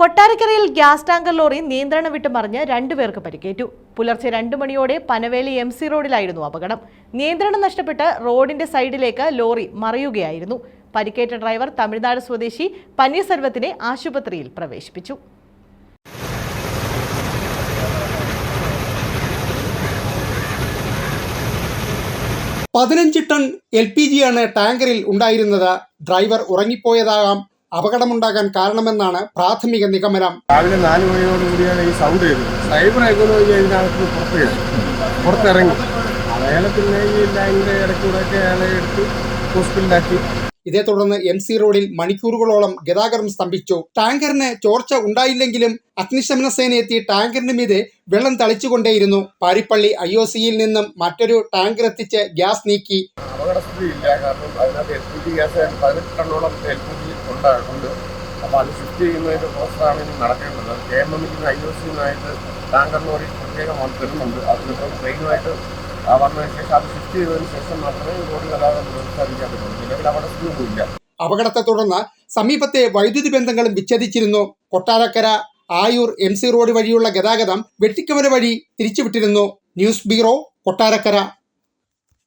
കൊട്ടാരക്കരയിൽ gas tanker lorry നിയന്ത്രണം വിട്ട് മറിഞ്ഞ് രണ്ടുപേർക്ക് പരിക്കേറ്റു. പുലർച്ചെ രണ്ടു മണിയോടെ പനവേലി എം സി റോഡിലായിരുന്നു അപകടം. നിയന്ത്രണം നഷ്ടപ്പെട്ട് റോഡിന്റെ സൈഡിലേക്ക് ലോറി മറിയുകയായിരുന്നു. പരിക്കേറ്റ ഡ്രൈവർ തമിഴ്നാട് സ്വദേശി പന്നീർസെൽവത്തിനെ ആശുപത്രിയിൽ പ്രവേശിപ്പിച്ചു. പതിനഞ്ച് ടൺ എൽ പി ജിയാണ് ടാങ്കറിൽ ഉണ്ടായിരുന്നത്. ഡ്രൈവർ ഉറങ്ങിപ്പോയതാകാം അപകടമുണ്ടാകാൻ കാരണമെന്നാണ് പ്രാഥമിക നിഗമനം. രാവിലെ നാല് മണിയോടുകൂടിയാണ് ഈ സൗണ്ട് ചെയ്തത് സൈബർ എക്കോളജി അതിനകത്ത് പുറത്ത് കയറി അയാളെ പിന്നെ ഈ ലൈനിന്റെ ഇടയ്ക്കൂടെയൊക്കെ അയാളെ എടുത്ത് ഹോസ്പിറ്റലിലാക്കി ഇതേ തുടർന്ന് എം സി റോഡിൽ മണിക്കൂറുകളോളം ഗതാഗതം സ്തംഭിച്ചു. ടാങ്കറിന് ചോർച്ച ഉണ്ടായില്ലെങ്കിലും അഗ്നിശമന സേന എത്തി ടാങ്കറിന് മീതെ വെള്ളം തളിച്ചുകൊണ്ടേയിരുന്നു. പാരിപ്പള്ളി ഐ ഒ സിയിൽ നിന്നും മറ്റൊരു ടാങ്കർ എത്തിച്ച് ഗ്യാസ് നീക്കി. ഗ്യാസ് നടക്കേണ്ടത്. ടാങ്കർ ലോറി മാത്രമേ അപകടത്തെ തുടർന്ന് സമീപത്തെ വൈദ്യുതി ബന്ധങ്ങളും വിച്ഛേദിച്ചിരുന്നു. Kottarakkara Ayur M C road വഴിയുള്ള ഗതാഗതം വെട്ടിക്കവല വഴി തിരിച്ചുവിട്ടിരുന്നു. News bureau Kottarakkara.